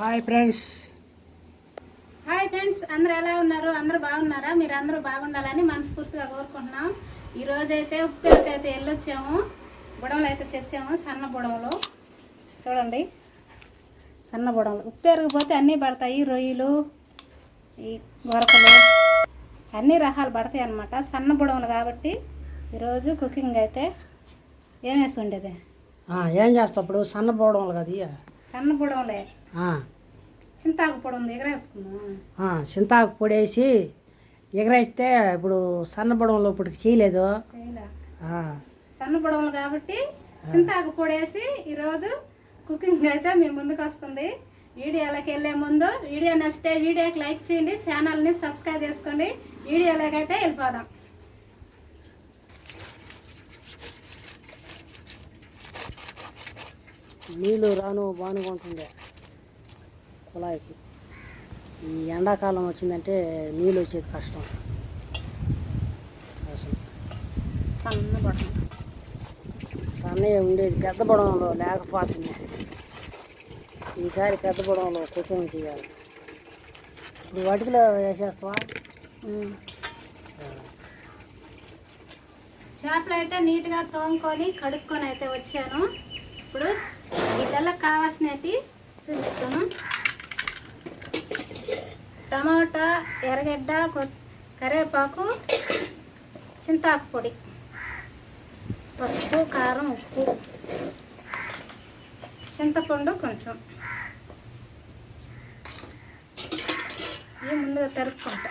Hi friends hi friends అందరూ ఎలా ఉన్నారు? అందరూ బాగున్నారా? మీరు అందరూ బాగుండాలని మనస్ఫూర్తిగా కోరుకుంటున్నాం. ఈ రోజు అయితే వెళ్ళొచ్చాము బుడవలు అయితే తెచ్చాము సన్న బుడవలు. చూడండి. సన్న బుడవలు. ఉప్పేరుకు పోతే అన్నీ పడతాయి రొయ్యలు ఈ గొరకలు అన్ని రకాలు పడతాయి అన్నమాట. సన్న బుడవలు కాబట్టి ఈరోజు కుకింగ్ అయితే ఏం వేసి ఉండేది ఏం చేస్తావు ఇప్పుడు? సన్న పోవడం కదా. సన్న ఆ, చింతాకు పొడి ఉంది ఎగరేసుకున్నాం చింతాకు పొడేసి ఎగరేస్తే ఇప్పుడు సన్న పొడంలో ఇప్పుడు చేయలేదు. సన్న పొడవులు కాబట్టి చింతాకు పొడేసి ఈరోజు కుకింగ్ అయితే మీ ముందుకు వస్తుంది. వీడియోలోకి వెళ్ళే ముందు వీడియో నచ్చితే వీడియోకి లైక్ చేయండి ఛానల్ని సబ్స్క్రైబ్ చేసుకోండి. వీడియోలోకి అయితే వెళ్ళిపోదాం. నీళ్ళు రాను బానుకుంటుండే కుళాయికి. ఈ ఎండాకాలం వచ్చిందంటే నీళ్ళు వచ్చేది కష్టం. సన్న పొడవు సన్నయ్య ఉండేది పెద్ద పొడంలో లేకపోతుంది. ఈసారి పెద్ద పొడంలో కుకింగ్ చేయాలి. ఇప్పుడు వాటికిలో వేసేస్తావా. చేపలు అయితే నీట్గా తోముకొని కడుక్కొని అయితే వచ్చాను. ఇప్పుడు వీళ్ళకి కావాల్సినవి చూపిస్తాను టమాటా ఎర్రగడ్డ కొ- కరివేపాకు చింతాకు పొడి పసుపు కారం ఉప్పు చింతపండు కొంచెం. ఇవి ముందుగా తరుక్కుంటా.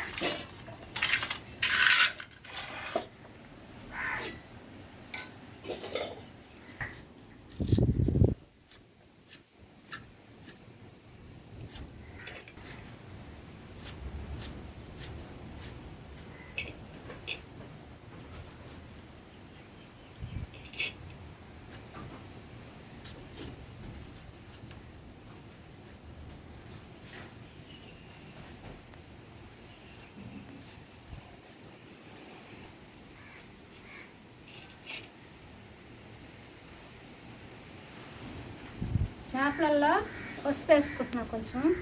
చేపలల్లో పసుపు వేసుకుంటున్నా కొంచెం.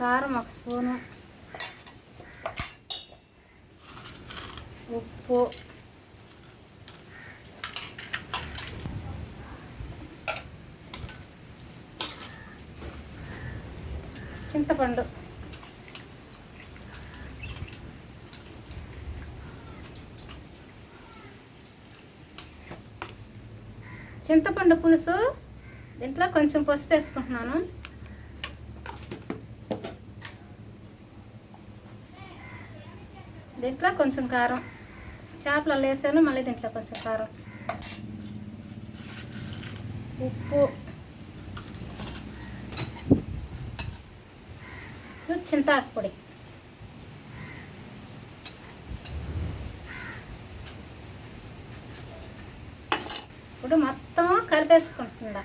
కారం ఒక స్పూను. ఉప్పు. చింతపండు. చింతపండు పులుసు. దీంట్లో కొంచెం పసుపు వేసుకుంటున్నాను. దీంట్లో కొంచెం కారం. చేపలలో వేసాను మళ్ళీ దీంట్లో కొంచెం కారం. ఉప్పు. చింతాకు పొడి. ఇప్పుడు మొత్తం కలిపేసుకుంటుందా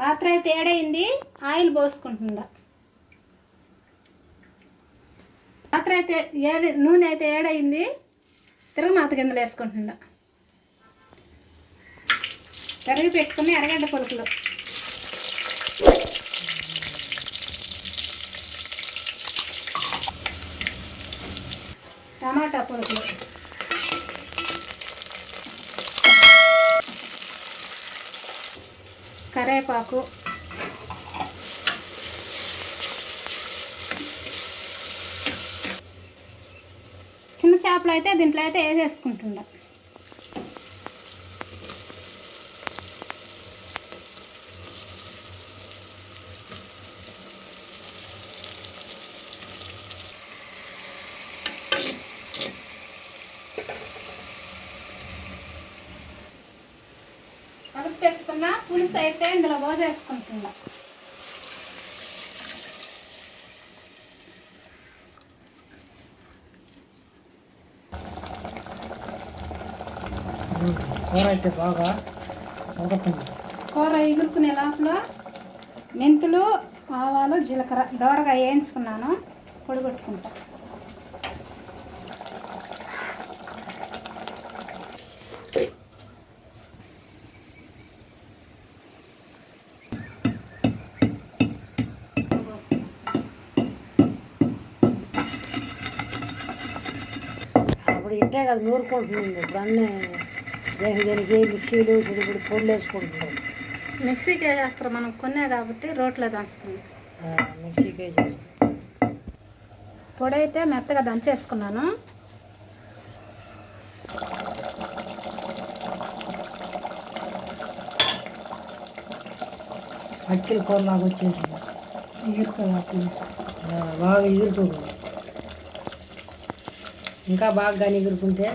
పాత్ర అయితే ఏడైంది ఆయిల్ పోసుకుంటుందా పాత్ర అయితే ఏడ నూనె అయితే ఏడైంది తిరుగుమాత కిందలు వేసుకుంటుందా తరిగి పెట్టుకుని ఎరగడ్డ పొలుకులు టమాటా పొలుకులు కరేపాకు. చిన్న చేపలు అయితే దీంట్లో అయితే వేసేసుకుంటుండ పులుసు అయితే ఇందులో పోసేసుకుంటుందా కూర అయితే బాగా ఉడుకుతుంది. కూర ఎగురుకునే లోపల మెంతులు ఆవాలు జీలకర్ర దోరగా వేయించుకున్నాను. పొడి ఇంటే కదా నూరుకుంటుంది ఇప్పుడు అన్నీ దేనికి దేనికి మిక్సీలు ఇప్పుడు ఇప్పుడు పొడులు వేసుకుంటున్నాం. మిక్సీకి వేసేస్తారు మనం కొనే కాబట్టి రోట్లో దంచుతుంది మిక్సీకి వేసేస్తాం పొడి అయితే మెత్తగా దంచేసుకున్నాను. అక్కిల కూరలాగా వచ్చేసింది. ఎగురుకోవాలి ఆ, బాగా ఎగురుతుంది ఇంకా బాగా కానీ ఎగురుకుంటే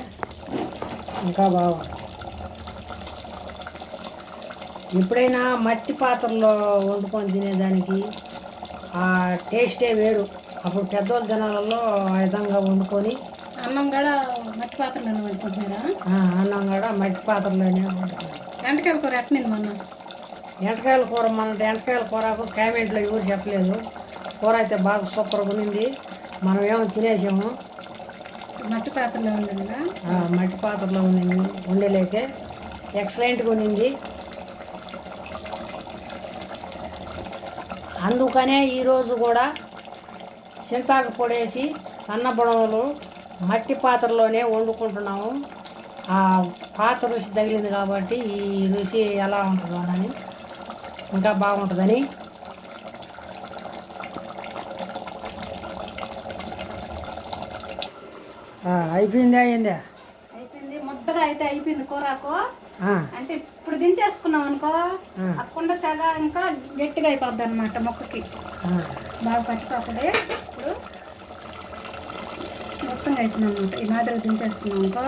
ఇంకా బాగుంటుంది. ఎప్పుడైనా మట్టి పాత్రలో వండుకొని తినేదానికి ఆ టేస్టే వేరు. అప్పుడు పెద్దోళ్ళ జనాలలో ఆ విధంగా వండుకొని అన్నం కూడా మట్టి పాత్రలో వండుకుంటున్నారా? అన్నం కూడా మట్టి పాత్రలోనే గంటకాయల కూర ఎట్టనింది మొన్న? ఎంటకాయల కూర మన ఎంటకాయల కూర కామెంట్లో ఎవరు చెప్పలేదు. కూర అయితే బాగా సూపర్గా ఉన్నింది. మనం ఏమో తినేసాము. మట్టి పాత్రలో ఉందా ఆ, మట్టి పాత్రలో ఉంది ఉండలేకే. ఎక్సలెంట్గా ఉన్నింది అందుకనే ఈరోజు కూడా చింతాకు పొడేసి సన్న బుడవలు మట్టి పాత్రలోనే వండుకుంటున్నాము. ఆ పాత్ర రుచి తగిలింది కాబట్టి ఈ రుచి ఎలా ఉంటుందో అని ఇంకా బాగుంటుందని అయిపోయిందా అయిందా అయిపోయింది ముద్దగా అయితే అయిపోయింది కూరకు. అంటే ఇప్పుడు దించేసుకున్నాం అనుకో ఆ. ఆ కుండ సెగ ఇంకా గట్టిగా అయిపోద్ది అనమాట మొక్కకి. బాగా పచ్చిపోతుంది ఇప్పుడు మొత్తంగా అయిపోయింది అనమాట ఈ మాదిరి దించేసుకున్నాం అనుకో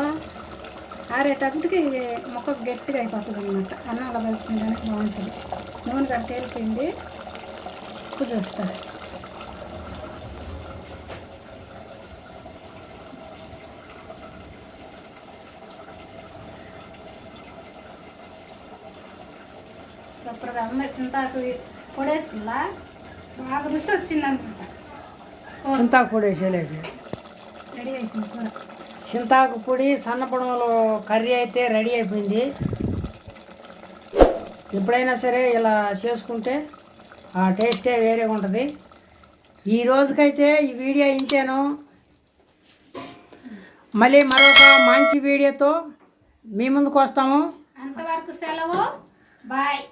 ఆరేటప్పటికి మొక్కకు గట్టిగా అయిపోతుంది అనమాట అన్నంలో కలుపుకోవడానికి బాగుంటుంది. నూనె కూడా తేలిపోయింది. ఉప్పు చూస్తా సూపర్గా అమ్మ చింతాకు పొడేస్తుందా బాగా రుచి వచ్చిందనమాట చింతాకు పొడి రెడీ అయిపోయింది కూర. చింతాకు పొడి సన్నపడంలో కర్రీ అయితే రెడీ అయిపోయింది. ఎప్పుడైనా సరే ఇలా చేసుకుంటే ఆ టేస్టే వేరే ఉంటుంది. ఈ రోజుకైతే ఈ వీడియో ఇంచాను మళ్ళీ మరొక మంచి వీడియోతో మీ ముందుకు వస్తాము. అంతవరకు సెలవు. బాయ్.